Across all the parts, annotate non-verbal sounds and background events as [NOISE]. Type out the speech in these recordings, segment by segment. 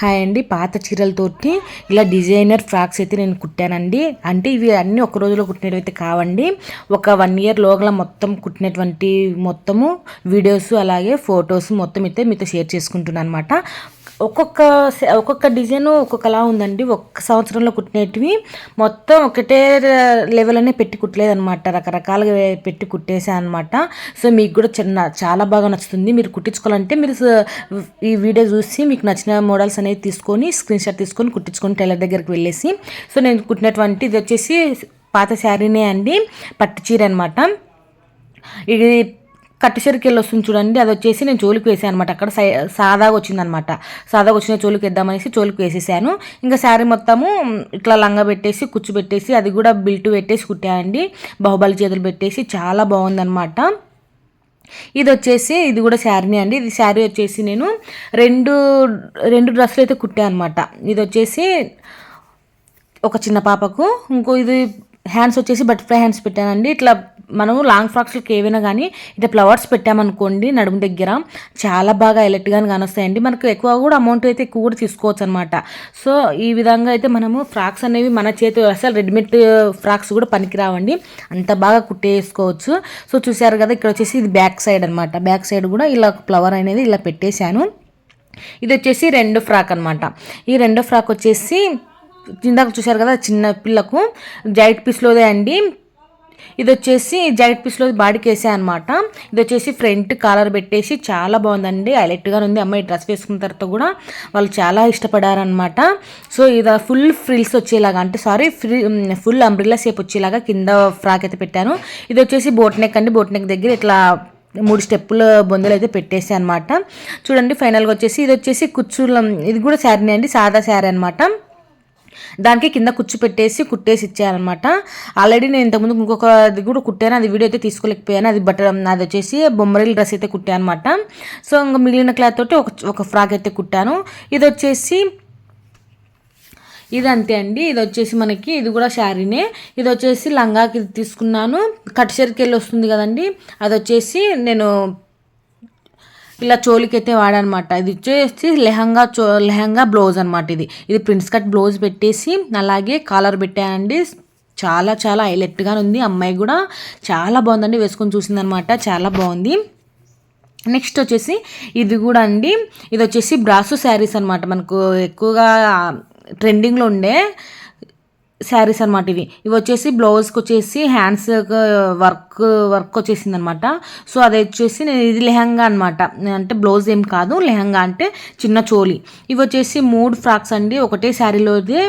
Hi అండి. పాత చీరలతోటి ఇలా డిజైనర్ ఫ్రాక్స్ అయితే నేను కుట్టానండి. అంటే ఇవి అన్నీ ఒక రోజులో కుట్టినవి అయితే కావండి. ఒక వన్ ఇయర్ లోగల మొత్తం కుట్టినటువంటి మొత్తము వీడియోస్ అలాగే ఫొటోస్ మొత్తం అయితే మీతో షేర్ చేసుకుంటున్నాను అనమాట ఒక్కొక్క ఒక్కొక్క డిజైన్ ఒక్కొక్కలా ఉందండి. ఒక్క సంవత్సరంలో కుట్టినవి మొత్తం ఒకటే లెవెల్ అనే పెట్టి కుట్టలేదనమాట రకరకాలుగా పెట్టి కుట్టేసాను అనమాట సో మీకు కూడా చిన్న చాలా బాగా నచ్చుతుంది. మీరు కుట్టించుకోవాలంటే మీరు ఈ వీడియో చూసి మీకు నచ్చిన మోడల్స్ అనేది తీసుకొని స్క్రీన్ షాట్ తీసుకొని కుట్టించుకొని టైలర్ దగ్గరికి వెళ్ళేసి సో నేను కుట్టినటువంటి ఇది వచ్చేసి పాత శారీనే అండి. పట్టు చీర అనమాట ఇది కట్టు చెరుకెళ్ళి వస్తుంది చూడండి. అది వచ్చేసి నేను చోలుకు వేసాను అనమాట అక్కడ సై సాదాగా వచ్చిందనమాట సాదాగా వచ్చిన చోలుకు వేద్దామనేసి చోలుకు వేసేసాను. ఇంకా శారీ మొత్తము ఇట్లా లంగా పెట్టేసి కుచ్చు పెట్టేసి అది కూడా బిల్టు పెట్టేసి కుట్టాయండి బాహుబలి చేతులు పెట్టేసి చాలా బాగుందనమాట ఇది వచ్చేసి ఇది కూడా శారీనే అండి. ఇది శారీ వచ్చేసి నేను రెండు రెండు డ్రెస్సులు అయితే కుట్టాను అనమాట ఇది వచ్చేసి ఒక చిన్న పాపకు. ఇంకో ఇది హ్యాండ్స్ వచ్చేసి బటర్ఫ్లై హ్యాండ్స్ పెట్టానండి. ఇట్లా మనము లాంగ్ ఫ్రాక్స్కి ఏవైనా కానీ ఇట్లా ఫ్లవర్స్ పెట్టామనుకోండి నడుము దగ్గర చాలా బాగా ఎలెక్ట్గా కానొస్తాయండి మనకు ఎక్కువ కూడా అమౌంట్ అయితే ఎక్కువ కూడా తీసుకోవచ్చు అనమాట సో ఈ విధంగా అయితే మనము ఫ్రాక్స్ అనేవి మన చేతి అసలు రెడీమేడ్ ఫ్రాక్స్ కూడా పనికిరావండి. అంత బాగా కుట్టేసుకోవచ్చు. సో చూసారు కదా ఇక్కడ వచ్చేసి ఇది బ్యాక్ సైడ్ అనమాట. బ్యాక్ సైడ్ కూడా ఇలా ఫ్లవర్ అనేది ఇలా పెట్టేశాను. ఇది వచ్చేసి రెండో ఫ్రాక్ అనమాట. ఈ రెండో ఫ్రాక్ వచ్చేసి ఇందాక చూశారు కదా చిన్న పిల్లకు జైట్ పీస్లోదే అండి. ఇది వచ్చేసి జైట్ పీస్లో బాడీకి వేసా అనమాట ఇది వచ్చేసి ఫ్రంట్ కాలర్ పెట్టేసి చాలా బాగుందండి. హైలైట్గా ఉంది. అమ్మాయి డ్రెస్ వేసుకున్న తర్వాత కూడా వాళ్ళు చాలా ఇష్టపడారనమాట సో ఇది ఫుల్ ఫ్రిల్స్ వచ్చేలాగా అంటే sorry free full umbrella shape వచ్చేలాగా కింద ఫ్రాక్ అయితే పెట్టాను. ఇది వచ్చేసి బోట్ నెక్ అండి. బోట్ నెక్ దగ్గర ఇట్లా మూడు స్టెప్పుల బొందలు అయితే పెట్టేసి అనమాట చూడండి ఫైనల్గా వచ్చేసి ఇది వచ్చేసి కుచ్చుల ఇది కూడా శారీనే అండి. సాదా శారీ అనమాట దానికి కింద కుచ్చు పెట్టేసి కుట్టేసి ఇచ్చారనమాట ఆల్రెడీ నేను ఇంతకుముందు ఇంకొక అది కూడా కుట్టాను అది వీడియో అయితే తీసుకోలేకపోయాను అది బట్టర్ అది వచ్చేసి బొమ్మరీల డ్రెస్ అయితే కుట్టాను అనమాట సో ఇంకా మిగిలిన క్లాత్ తోటి ఒక ఒక ఫ్రాక్ అయితే కుట్టాను. ఇది వచ్చేసి ఇది అంతే అండి. ఇది వచ్చేసి మనకి ఇది కూడా శారీనే. ఇది వచ్చేసి లంగాకి తీసుకున్నాను. కట్ వెళ్ళి వస్తుంది కదండి. అది వచ్చేసి నేను ఇలా చోలికైతే వాడనమాట. ఇది వచ్చేసి లెహంగా చో లెహంగా బ్లౌజ్ అనమాట ఇది. ఇది ప్రిన్స్ కట్ బ్లౌజ్ పెట్టేసి అలాగే కాలర్ పెట్టానండి. చాలా చాలా హైలైట్గా ఉంది. అమ్మాయి కూడా చాలా బాగుందండి. వేసుకొని చూసిందనమాట. చాలా బాగుంది. నెక్స్ట్ వచ్చేసి ఇది కూడా అండి. ఇది వచ్చేసి బ్రాసు శారీస్ అనమాట. మనకు ఎక్కువగా ట్రెండింగ్లో ఉండే శారీస్ అనమాట ఇవి. ఇవి వచ్చేసి బ్లౌజ్కి వచ్చేసి హ్యాండ్స్ వర్క్ వర్క్ వచ్చేసింది అనమాట సో అది వచ్చేసి నేను ఇది లెహంగా అనమాట అంటే బ్లౌజ్ ఏం కాదు లెహంగా అంటే చిన్న చోలి ఇవి వచ్చేసి మూడు ఫ్రాక్స్ అండి. ఒకటే శారీలోదే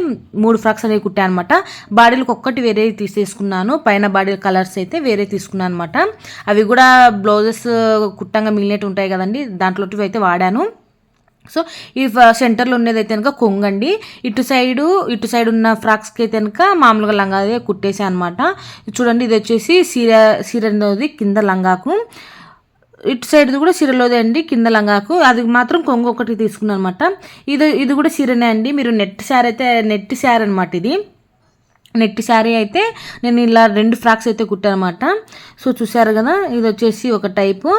మూడు ఫ్రాక్స్ అనేవి కుట్టాను అనమాట బాడీలకు ఒక్కటి వేరే తీసేసుకున్నాను. పైన బాడీ కలర్స్ అయితే వేరే తీసుకున్నాను అనమాట అవి కూడా బ్లౌజెస్ కుట్టంగా మిగిలినట్టు ఉంటాయి కదండి. దాంట్లో అయితే వాడాను. సో ఈ సెంటర్లో ఉన్నది అయితే కనుక కొంగండి. ఇటు సైడు ఇటు సైడ్ ఉన్న ఫ్రాక్స్కి అయితే కనుక మామూలుగా లంగా అదే కుట్టేసా అనమాట చూడండి ఇది వచ్చేసి సీర సీరది కింద లంగాకు. ఇటు సైడ్ కూడా సీరలోదే అండి కింద లంగాకు. అది మాత్రం కొంగు ఒకటి తీసుకున్నాను అనమాట ఇది ఇది కూడా సీరనే అండి. మీరు నెట్ శారీ అయితే నెట్ శారీ అనమాట ఇది. నెట్ శారీ అయితే నేను ఇలా రెండు ఫ్రాక్స్ అయితే కుట్టానమాట సో చూసారు కదా ఇది వచ్చేసి ఒక టైపు.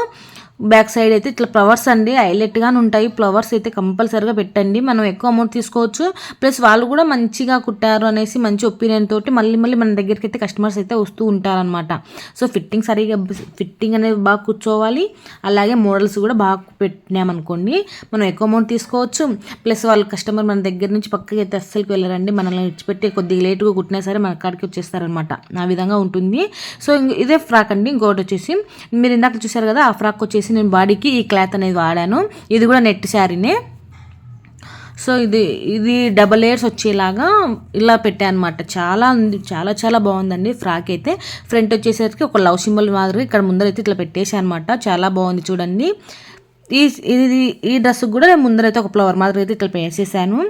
బ్యాక్ సైడ్ అయితే ఇట్లా ఫ్లవర్స్ అండి హైలైట్గానే ఉంటాయి. ఫ్లవర్స్ అయితే కంపల్సరీగా పెట్టండి. మనం ఎక్కువ అమౌంట్ తీసుకోవచ్చు. ప్లస్ వాళ్ళు కూడా మంచిగా కుట్టారు అనేసి మంచి ఒపీనియన్ తోటి మళ్ళీ మళ్ళీ మన దగ్గరికి అయితే కస్టమర్స్ అయితే వస్తూ ఉంటారనమాట సో ఫిట్టింగ్ సరిగా ఫిట్టింగ్ అనేది బాగా కూర్చోవాలి. అలాగే మోడల్స్ కూడా బాగా పెట్టినామనుకోండి మనం ఎక్కువ అమౌంట్ తీసుకోవచ్చు. ప్లస్ వాళ్ళు కస్టమర్ మన దగ్గర నుంచి పక్కకి అయితే అస్సలకి వెళ్ళారండి. మనల్ని విడిచిపెట్టి కొద్దిగా లేటుగా కుట్టినా సరే మన కాడికి వచ్చేస్తారనమాట ఆ విధంగా ఉంటుంది. సో ఇదే ఫ్రాక్ అండి. ఇంకోటి వచ్చేసి మీరు ఇందాక చూసారు కదా ఆ ఫ్రాక్ వచ్చేసి నేను బాడీకి ఈ క్లాత్ అనేది వాడాను. ఇది కూడా నెట్ శారీనే. సో ఇది ఇది డబల్ లేయర్స్ వచ్చేలాగా ఇలా పెట్టాను అనమాట చాలా ఉంది చాలా చాలా బాగుందండి ఫ్రాక్ అయితే. ఫ్రంట్ వచ్చేసరికి ఒక లవ్ సింబల్ మాదిరి ఇక్కడ ముందరైతే ఇట్లా పెట్టేశానమాట అనమాట చాలా బాగుంది చూడండి. ఈ ఇది ఈ డ్రెస్ కూడా నేను ముందరైతే ఒక ఫ్లవర్ మాదిరి అయితే ఇట్లా వేసేసాను.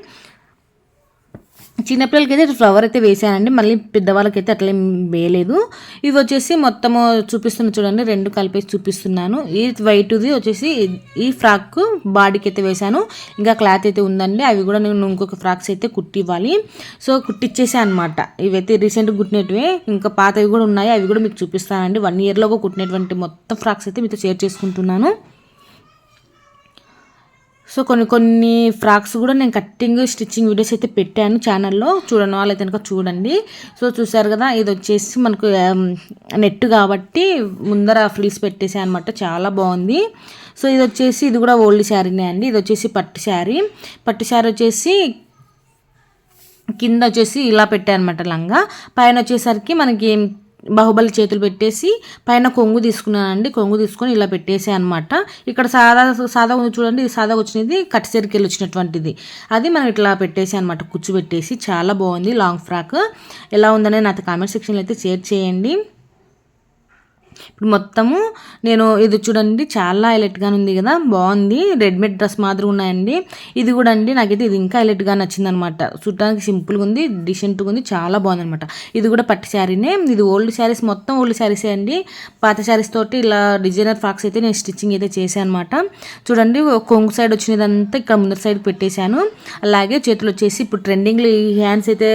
చిన్నపిల్లలకి అయితే ఫ్లవర్ అయితే వేసానండి. మళ్ళీ పెద్దవాళ్ళకి అయితే అట్లా ఏం వేయలేదు. ఇవి వచ్చేసి మొత్తము చూపిస్తున్న చూడండి. రెండు కలిపేసి చూపిస్తున్నాను. ఈ వైట్ది వచ్చేసి ఈ ఫ్రాక్ బాడీకి అయితే వేసాను. ఇంకా క్లాత్ అయితే ఉందండి. అవి కూడా నేను ఇంకొక ఫ్రాక్స్ అయితే కుట్టివ్వాలి. సో కుట్టిచ్చేసా అనమాట ఇవైతే రీసెంట్గా కుట్టినట్టువే ఇంకా పాతవి కూడా ఉన్నాయి. అవి కూడా మీకు చూపిస్తానండి. వన్ ఇయర్లో కుట్టినటువంటి మొత్తం ఫ్రాక్స్ అయితే మీతో షేర్ చేసుకుంటున్నాను. సో కొన్ని కొన్ని ఫ్రాక్స్ కూడా నేను కట్టింగ్ స్టిచ్చింగ్ వీడియోస్ అయితే పెట్టాను ఛానల్లో చూడని వాళ్ళైతే కనుక చూడండి. సో చూసారు కదా ఇది వచ్చేసి మనకు నెట్ కాబట్టి ముందర ఫ్రిల్స్ పెట్టేసాయి అనమాట చాలా బాగుంది. సో ఇది వచ్చేసి ఇది కూడా ఓల్డ్ శారీనే అండి. ఇది వచ్చేసి పట్టు శారీ పట్టు శారీ వచ్చేసి కింద వచ్చేసి ఇలా పెట్టానమాట లంగా. పైన వచ్చేసరికి మనకి బాహుబలి చేతులు పెట్టేసి పైన కొంగు తీసుకున్నానండి. కొంగు తీసుకొని ఇలా పెట్టేసి అనమాట ఇక్కడ సాదా సాదా ఉంది చూడండి. ఇది సాదా వచ్చినది కట్ సెరికెళ్ళి వచ్చినటువంటిది. అది మనం ఇట్లా పెట్టేసి అనమాట కూర్చోబెట్టేసి చాలా బాగుంది. Long frock. ఎలా ఉందనే నాతో కామెంట్ సెక్షన్లో అయితే షేర్ చేయండి. ఇప్పుడు మొత్తము నేను ఇది చూడండి చాలా హైలైట్గా ఉంది కదా బాగుంది. రెడీమేడ్ డ్రెస్ మాత్రం ఉన్నాయండి. ఇది కూడా అండి నాకైతే ఇది ఇంకా హైలైట్గా నచ్చింది అనమాట చూడటానికి సింపుల్గా ఉంది డిసెంట్గా ఉంది చాలా బాగుంది అనమాట ఇది కూడా పట్టు శారీనే. ఇది ఓల్డ్ శారీస్ మొత్తం ఓల్డ్ శారీసే అండి. పాత శారీస్ తోటి ఇలా డిజైనర్ ఫ్రాక్స్ అయితే నేను స్టిచ్చింగ్ అయితే చేశాను అనమాట చూడండి కొంగు సైడ్ వచ్చినదంతా ఇక్కడ ముందర సైడ్ పెట్టేశాను. అలాగే చేతులు వచ్చేసి ఇప్పుడు ట్రెండింగ్లో ఈ హ్యాండ్స్ అయితే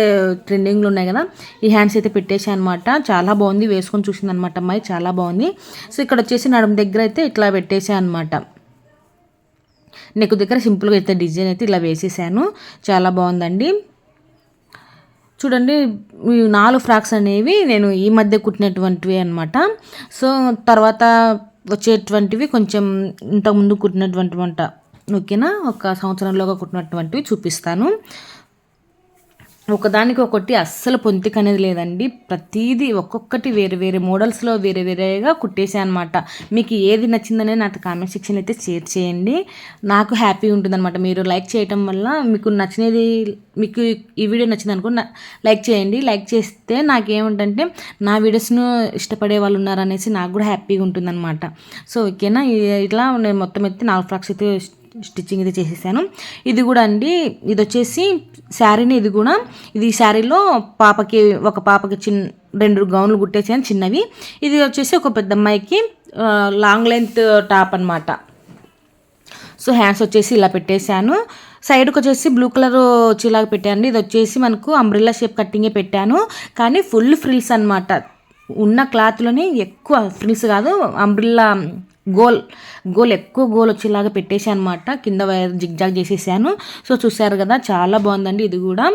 ట్రెండింగ్లో ఉన్నాయి కదా ఈ హ్యాండ్స్ అయితే పెట్టేశాను అనమాట చాలా బాగుంది వేసుకొని చూసింది అనమాట అమ్మాయి చాలా బాగుంది. సో ఇక్కడ వచ్చేసి నడుము దగ్గర అయితే ఇట్లా పెట్టేసాను అనమాట నెక్ దగ్గర సింపుల్గా అయితే డిజైన్ అయితే ఇలా వేసేసాను. చాలా బాగుందండి. చూడండి ఈ నాలుగు ఫ్రాక్స్ అనేవి నేను ఈ మధ్య కుట్టినటువంటివి అనమాట సో తర్వాత వచ్చేటువంటివి కొంచెం ఇంతకుముందు కుట్టినటువంటి వంట ఓకేనా? ఒక సంవత్సరంలోగా కుట్టినటువంటివి చూపిస్తాను. ఒకదానికి ఒకటి అస్సలు పొంతిక అనేది లేదండి. ప్రతిదీ ఒక్కొక్కటి వేరే వేరే మోడల్స్లో వేరే వేరేగా కుట్టేసా అనమాట మీకు ఏది నచ్చిందనే నాకు కామెంట్ సెక్షన్ అయితే షేర్ చేయండి. నాకు హ్యాపీ ఉంటుందన్నమాట. మీరు లైక్ చేయటం వల్ల మీకు నచ్చినది మీకు ఈ వీడియో నచ్చింది అనుకో లైక్ చేయండి. లైక్ చేస్తే నాకేమిటంటే నా వీడియోస్ను ఇష్టపడే వాళ్ళు ఉన్నారనేసి నాకు కూడా హ్యాపీగా ఉంటుందన్నమాట. సో ఓకేనా? ఇట్లా నేను మొత్తం అయితే నాలుగు ఫ్రాక్స్ అయితే స్టిచ్చింగ్ అయితే చేసేసాను. ఇది కూడా అండి ఇది వచ్చేసి శారీని ఇది కూడా ఇది శారీలో పాపకి ఒక పాపకి చిన్న రెండు గౌన్లు కుట్టేసాను చిన్నవి. ఇది వచ్చేసి ఒక పెద్ద అమ్మాయికి లాంగ్ లెంత్ టాప్ అనమాట సో హ్యాండ్స్ వచ్చేసి ఇలా పెట్టేశాను. సైడ్కి వచ్చేసి బ్లూ కలర్ వచ్చేలాగా పెట్టాను. ఇది వచ్చేసి మనకు అంబ్రిల్లా షేప్ కట్టింగే పెట్టాను. కానీ ఫుల్ ఫ్రిల్స్ అనమాట ఉన్న క్లాత్లోనే ఎక్కువ ఫ్రిల్స్ కాదు అంబ్రిల్లా గోల్ గోల్ ఎక్కువ గోల్ వచ్చేలాగా పెట్టేసి అనమాట కింద వైర్ జిగ్జాగ్ చేసేసాను. సో చూసారు కదా చాలా బాగుందండి ఇది కూడా.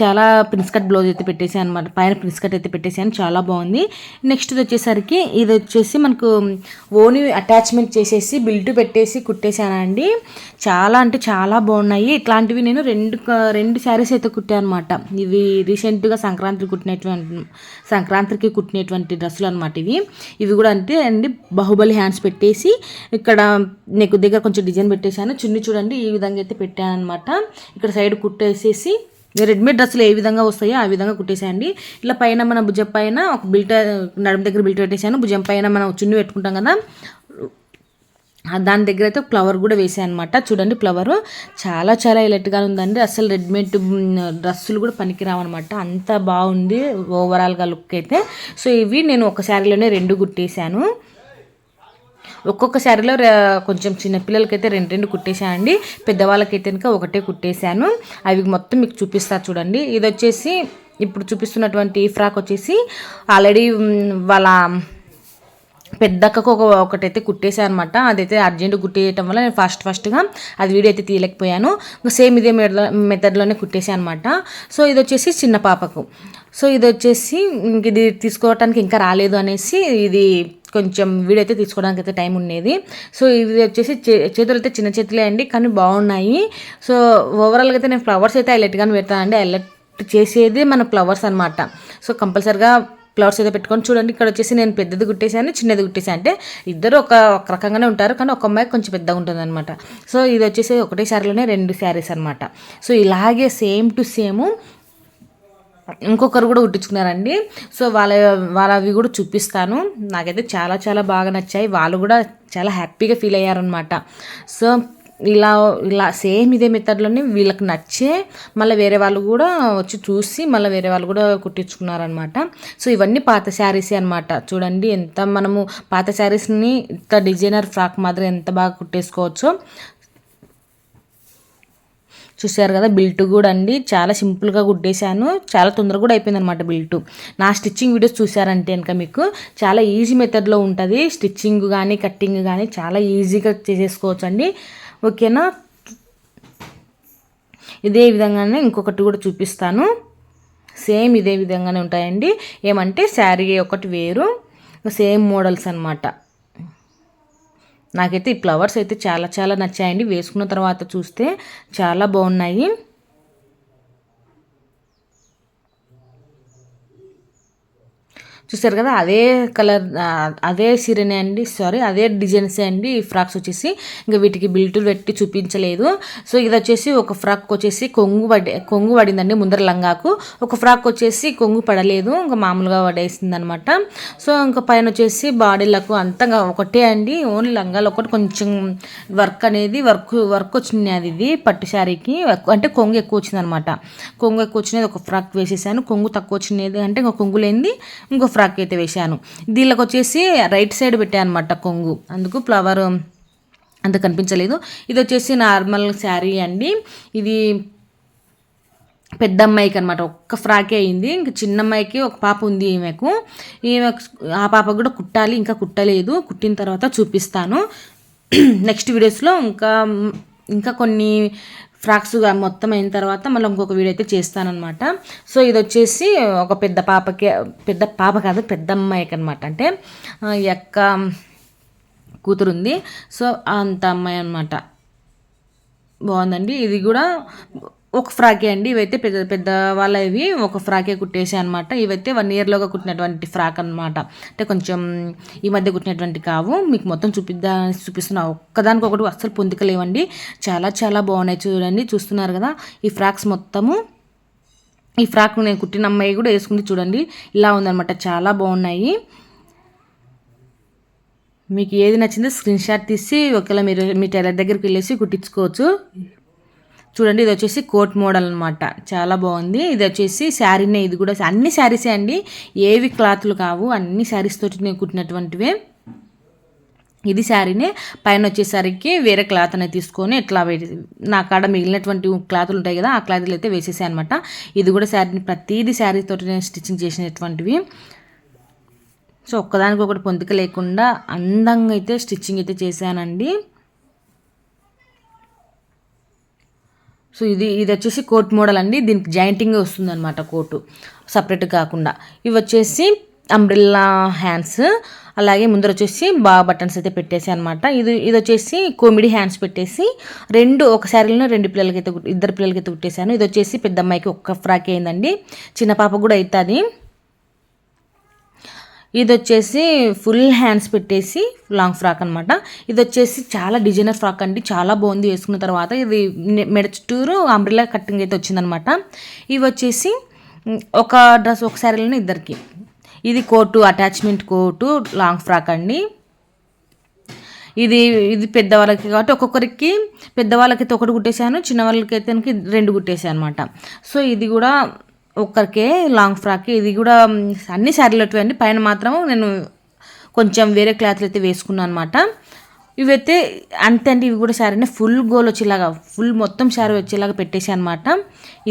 చాలా ప్రిన్స్ కట్ బ్లౌజ్ అయితే పెట్టేసాను అనమాట పైన ప్రిన్స్ కట్ అయితే పెట్టేసాను చాలా బాగుంది. నెక్స్ట్ వచ్చేసరికి ఇది వచ్చేసి మనకు ఓని అటాచ్మెంట్ చేసేసి బిల్ట్ పెట్టేసి కుట్టేశానండి చాలా అంటే చాలా బాగున్నాయి. ఇట్లాంటివి నేను రెండు రెండు శారీస్ అయితే కుట్టాను అనమాట ఇవి రీసెంట్గా సంక్రాంతికి కుట్టినటువంటి సంక్రాంతికి కుట్టినటువంటి డ్రెస్సులు అనమాట ఇవి. ఇవి కూడా అంటే అండి బాహుబలి హ్యాండ్స్ పెట్టేసి ఇక్కడ నెక్ దగ్గర కొంచెం డిజైన్ పెట్టేశాను. చున్ని చూడండి ఈ విధంగా అయితే పెట్టాను అనమాట ఇక్కడ సైడ్ కుట్టేసేసి రెడీమేడ్ డ్రెస్సులు ఏ విధంగా వస్తాయో ఆ విధంగా కుట్టేసేయండి. ఇలా పైన మన భుజం పైన ఒక బిల్ట నడుము దగ్గర బిల్ట్ పెట్టేసాను భుజం పైన మనం చున్ని పెట్టుకుంటాం కదా. దాని దగ్గర అయితే ఫ్లవర్ కూడా వేసాను అనమాట చూడండి ఫ్లవర్. చాలా చాలా ఎలర్ట్గా ఉందండి. అసలు రెడీమేడ్ డ్రెస్సులు కూడా పనికిరావన్నమాట అంత బాగుంది ఓవరాల్గా లుక్ అయితే. సో ఇవి నేను ఒక శారీలోనే రెండు కుట్టేశాను. ఒక్కొక్క శారీలో కొంచెం చిన్నపిల్లలకైతే రెండు రెండు కుట్టేశానండి. పెద్దవాళ్ళకైతే కనుక ఒకటే కుట్టేశాను. అవి మొత్తం మీకు చూపిస్తా చూడండి. ఇది వచ్చేసి ఇప్పుడు చూపిస్తున్నటువంటి ఫ్రాక్ వచ్చేసి ఆల్రెడీ వాళ్ళ పెద్దక్కకు ఒక ఒకటైతే కుట్టేసాను అనమాట అదైతే అర్జెంట్ కుట్టేయటం వల్ల నేను ఫస్ట్ ఫస్ట్గా అది వీడియో అయితే తీయలేకపోయాను. సేమ్ ఇదే మెథడ్లోనే కుట్టేసాను అనమాట సో ఇది వచ్చేసి చిన్న పాపకు. సో ఇది వచ్చేసి ఇది తీసుకోవటానికి ఇంకా రాలేదు అనేసి ఇది కొంచెం వీడియో అయితే తీసుకోవడానికి అయితే టైం ఉండేది. సో ఇది వచ్చేసి చేతులు అయితే చిన్న చేతులే అండి కానీ బాగున్నాయి. సో ఓవరాల్గా అయితే నేను ఫ్లవర్స్ అయితే హైలైట్గానే పెడతానండి. హైలైట్ చేసేది మన ఫ్లవర్స్ అనమాట సో కంపల్సరిగా ఫ్లవర్స్ ఏదో పెట్టుకొని చూడండి ఇక్కడ వచ్చేసి నేను పెద్దది కుట్టేశాను చిన్నది కుట్టేశాను. అంటే ఇద్దరు ఒక ఒక రకంగానే ఉంటారు కానీ ఒక అమ్మాయి కొంచెం పెద్దగా ఉంటుంది అనమాట సో ఇది వచ్చేసి ఒకటే శారీలోనే రెండు శారీస్ అనమాట సో ఇలాగే సేమ్ టు సేమ్ ఇంకొకరు కూడా కుట్టించుకున్నారండి. సో వాళ్ళ వాళ్ళవి కూడా చూపిస్తాను. నాకైతే చాలా చాలా బాగా నచ్చాయి. వాళ్ళు కూడా చాలా హ్యాపీగా ఫీల్ అయ్యారనమాట సో ఇలా ఇలా సేమ్ ఇదే మెథడ్లోనే వీళ్ళకి నచ్చే మళ్ళీ వేరే వాళ్ళు కూడా వచ్చి చూసి మళ్ళీ వేరే వాళ్ళు కూడా కుట్టించుకున్నారనమాట. సో ఇవన్నీ పాత శారీసే అనమాట. చూడండి ఎంత మనము పాత శారీస్ని ఇంత డిజైనర్ ఫ్రాక్ మాదిరి ఎంత బాగా కుట్టేసుకోవచ్చో. చూసారు కదా బిల్ట్ కూడా అండి. చాలా సింపుల్గా కుట్టేశాను. చాలా తొందరగా కూడా అయిపోయింది అనమాట బిల్ట్. నా స్టిచ్చింగ్ వీడియోస్ చూసారంటే కనుక మీకు చాలా ఈజీ మెథడ్లో ఉంటుంది. స్టిచ్చింగ్ కానీ కట్టింగ్ కానీ చాలా ఈజీగా చేసేసుకోవచ్చు అండి ఓకేనా? ఇదే విధంగానే ఇంకొకటి కూడా చూపిస్తాను. సేమ్ ఇదే విధంగానే ఉంటాయండి. ఏమంటే శారీ ఒకటి వేరు సేమ్ మోడల్స్ అనమాట నాకైతే ఈ ఫ్లవర్స్ అయితే చాలా చాలా నచ్చాయండి. వేసుకున్న తర్వాత చూస్తే చాలా బాగున్నాయి. చూసారు కదా? అదే కలర్ అదే సీరనే అండి సారీ అదే డిజైన్సే అండి ఈ ఫ్రాక్స్ వచ్చేసి. ఇంకా వీటికి బిల్టులు పెట్టి చూపించలేదు. సో ఇది వచ్చేసి ఒక ఫ్రాక్ వచ్చేసి కొంగు పడి కొంగు పడిందండి ముందర లంగాకు. ఒక ఫ్రాక్ వచ్చేసి కొంగు పడలేదు ఇంకా మామూలుగా పడేసింది అనమాట సో ఇంకా పైన వచ్చేసి బాడీలకు అంతగా ఒకటే అండి ఓన్లీ లంగాలు ఒకటి. కొంచెం వర్క్ అనేది వర్క్ వర్క్ వచ్చింది అది ఇది పట్టు శారీకి. అంటే కొంగు ఎక్కువ వచ్చింది అనమాట కొంగు ఎక్కువ వచ్చినది ఒక ఫ్రాక్ వేసేసాను కొంగు తక్కువ వచ్చినది అంటే ఇంకా కొంగు లేనిది ఇంకో ఫ్రాక్ అయితే వేశాను. దీనికి వచ్చేసి రైట్ సైడ్ పెట్టాను అనమాట కొంగు. అందుకు ఫ్లవర్ అంత కనిపించలేదు. ఇది వచ్చేసి నార్మల్ శారీ అండి. ఇది పెద్ద అమ్మాయికి అనమాట ఒక్క ఫ్రాకే అయింది. ఇంకా చిన్న అమ్మాయికి ఒక పాప ఉంది ఈమెకు. ఈమె ఆ పాప కూడా కుట్టాలి ఇంకా కుట్టలేదు. కుట్టిన తర్వాత చూపిస్తాను. [CLEARS THROAT] నెక్స్ట్ వీడియోస్లో ఇంకా ఇంకా కొన్ని ఫ్రాక్స్ మొత్తం అయిన తర్వాత మళ్ళీ ఇంకొక వీడియో అయితే చేస్తానమాట సో ఇది వచ్చేసి ఒక పెద్ద పాపకి పెద్ద పాప కాదు పెద్ద అమ్మాయికి అనమాట అంటే ఎక్క కూతురుంది. సో అంత అమ్మాయి అనమాట బాగుందండి. ఇది కూడా ఒక ఫ్రాకే అండి ఇవైతే పెద్ద పెద్ద వాళ్ళవి. ఒక ఫ్రాకే కుట్టేసాయి అనమాట ఇవైతే వన్ ఇయర్లోగా కుట్టినటువంటి ఫ్రాక్ అనమాట అంటే కొంచెం ఈ మధ్య కుట్టినటువంటి కావు. మీకు మొత్తం చూపిద్దా చూపిస్తున్నా. ఒక్కదానికి ఒకటి అస్సలు పొందికలేవండి. చాలా చాలా బాగున్నాయి చూడండి. చూస్తున్నారు కదా ఈ ఫ్రాక్స్ మొత్తము. ఈ ఫ్రాక్ నేను కుట్టిన అమ్మాయి కూడా వేసుకుంది చూడండి. ఇలా ఉందనమాట చాలా బాగున్నాయి. మీకు ఏది నచ్చిందో స్క్రీన్ షాట్ తీసి ఒకవేళ మీరు మీ టైలర్ దగ్గరికి వెళ్ళేసి కుట్టించుకోవచ్చు. చూడండి ఇది వచ్చేసి కోట్ మోడల్ అనమాట చాలా బాగుంది. ఇది వచ్చేసి శారీనే ఇది కూడా అన్ని శారీసే అండి. ఏవి క్లాత్లు కావు అన్ని శారీస్ తోటి నేను కుట్టినటువంటివే. ఇది శారీనే పైన వచ్చేసరికి వేరే క్లాత్ అనేది తీసుకొని ఇట్లా నా కాడ మిగిలినటువంటి క్లాతులు ఉంటాయి కదా ఆ క్లాతులు అయితే వేసేసాయి అనమాట ఇది కూడా శారీని ప్రతిదీ శారీ తోటి నేను స్టిచ్చింగ్ చేసినటువంటివి. సో ఒక్కదానికి ఒకటి పొందిక లేకుండా అందంగా అయితే స్టిచ్చింగ్ అయితే చేశానండి. సో ఇది ఇది వచ్చేసి కోట్ మోడల్ అండి. దీనికి జాయింటింగ్ వస్తుంది అనమాట కోటు సపరేట్ కాకుండా. ఇవి వచ్చేసి అంబ్రిల్లా హ్యాండ్స్ అలాగే ముందర వచ్చేసి బా బటన్స్ అయితే పెట్టేసి అనమాట ఇది ఇది వచ్చేసి కోమిడీ హ్యాండ్స్ పెట్టేసి రెండు ఒక శారీలో రెండు పిల్లలకి అయితే ఇద్దరు పిల్లలకైతే కుట్టేశాను. ఇది వచ్చేసి పెద్ద అమ్మాయికి ఒక్క ఫ్రాక్ అయిందండి. చిన్న పాప కూడా అవుతుంది ఇది వచ్చేసి ఫుల్ హ్యాండ్స్ పెట్టేసి లాంగ్ ఫ్రాక్ అనమాట ఇది వచ్చేసి చాలా డిజైనర్ ఫ్రాక్ అండి. చాలా బాగుంది వేసుకున్న తర్వాత. ఇది మెడ చుట్టూరు అంబ్రిలా కట్టింగ్ అయితే వచ్చిందనమాట ఇవి వచ్చేసి ఒక డ్రెస్ ఒక శారీలోనే ఇద్దరికి. ఇది coat attachment coat long frock అండి. ఇది ఇది పెద్దవాళ్ళకి కాబట్టి ఒక్కొక్కరికి పెద్దవాళ్ళకైతే ఒకటి కుట్టేశాను చిన్నవాళ్ళకైతే రెండు కుట్టేసాను అనమాట సో ఇది కూడా ఒక్కరికే లాంగ్ ఫ్రాక్ ఇది కూడా అన్ని శారీలు అండి. పైన మాత్రం నేను కొంచెం వేరే క్లాత్లు అయితే వేసుకున్నాను అనమాట ఇవైతే అంతే అంటే ఇవి కూడా శారీనే ఫుల్ గోల్ వచ్చేలాగా ఫుల్ మొత్తం శారీ వచ్చేలాగా పెట్టేసి అనమాట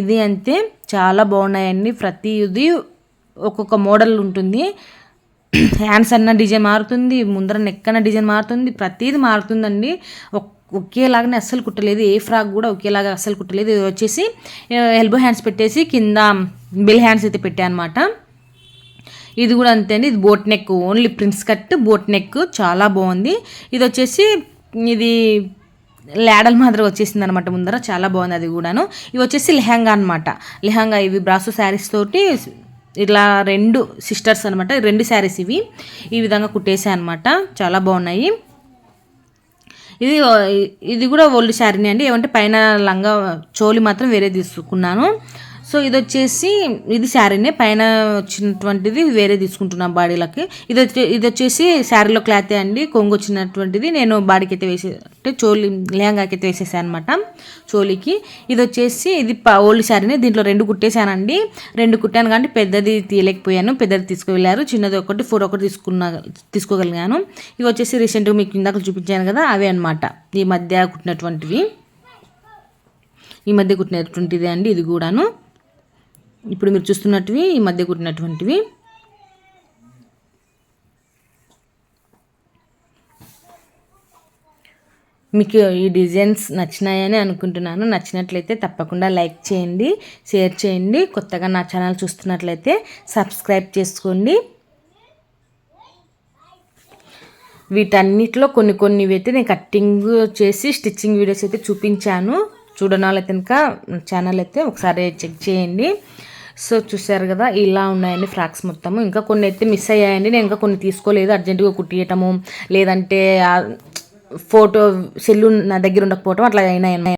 ఇది అంతే చాలా బాగున్నాయండి. ప్రతిది ఒక్కొక్క మోడల్ ఉంటుంది. హ్యాండ్స్ అన్న డిజైన్ మారుతుంది ముందర నెక్ అన్న డిజైన్ మారుతుంది. ప్రతిదీ మారుతుందండి. ఒకేలాగానే అస్సలు కుట్టలేదు. ఏ ఫ్రాక్ కూడా ఒకేలాగా అస్సలు కుట్టలేదు. ఇది వచ్చేసి ఎల్బో హ్యాండ్స్ పెట్టేసి కింద బిల్ హ్యాండ్స్ అయితే పెట్టాను అనమాట ఇది కూడా అంతే అండి. ఇది boat neck only prince cut boat neck చాలా బాగుంది. ఇది వచ్చేసి ఇది ల్యాడల్ మాత్రం వచ్చేసింది అనమాట ముందర. చాలా బాగుంది అది కూడాను. ఇవి వచ్చేసి లెహంగా అనమాట లెహంగా ఇవి బ్రాసో శారీస్ తోటి ఇట్లా రెండు సిస్టర్స్ అనమాట రెండు శారీస్ ఇవి. ఈ విధంగా కుట్టేసాయి అనమాట చాలా బాగున్నాయి. ఇది ఇది కూడా ఓల్డ్ శారీనే అండి. ఏమంటే పైన లంగా చోలి మాత్రం వేరే తీసుకున్నాను. సో ఇది వచ్చేసి ఇది శారీనే పైన వచ్చినటువంటిది వేరే తీసుకుంటున్నాను బాడీలకి. ఇది వచ్చే ఇది వచ్చేసి శారీలో క్లాతే అండి కొంగు వచ్చినటువంటిది నేను బాడీకి అయితే వేసే అంటే చోలి లెహంగాకి అయితే వేసేసాను అనమాట చోలీకి ఇది వచ్చేసి ఇది ఓల్డ్ శారీనే దీంట్లో రెండు కుట్టేశానండి. రెండు కుట్టాను కానీ పెద్దది తీయలేకపోయాను పెద్దది తీసుకువెళ్ళారు. చిన్నది ఒకటి ఫోర్ ఒకటి తీసుకున్న తీసుకోగలిగాను. ఇవి వచ్చేసి రీసెంట్గా మీకు ఇందాక చూపించాను కదా అవే అనమాట ఈ మధ్య కుట్టినటువంటివి. ఈ మధ్య కుట్టినటువంటిదే అండి ఇది కూడాను. ఇప్పుడు మీరు చూస్తున్నట్టువి ఈ మధ్య కుట్టినటువంటివి. మీకు ఈ డిజైన్స్ నచ్చినాయని అనుకుంటున్నాను. నచ్చినట్లయితే తప్పకుండా లైక్ చేయండి షేర్ చేయండి. కొత్తగా నా ఛానల్ చూస్తున్నట్లయితే సబ్స్క్రైబ్ చేసుకోండి. వీటన్నిటిలో కొన్ని కొన్ని అయితే నేను కట్టింగ్ చేసి స్టిచ్చింగ్ వీడియోస్ అయితే చూపించాను. చూడని వాళ్ళైతే ఇంకా ఛానల్ అయితే ఒకసారి చెక్ చేయండి. సో చూసారు కదా ఇలా ఉన్నాయండి ఫ్రాక్స్ మొత్తము. ఇంకా కొన్ని అయితే మిస్ అయ్యాయండి. నేను ఇంకా కొన్ని తీసుకోలేదు. అర్జెంటుగా కుట్టియటము లేదంటే ఫోటో సెల్లు నా దగ్గర ఉండకపోవటం అట్లా అయినాయి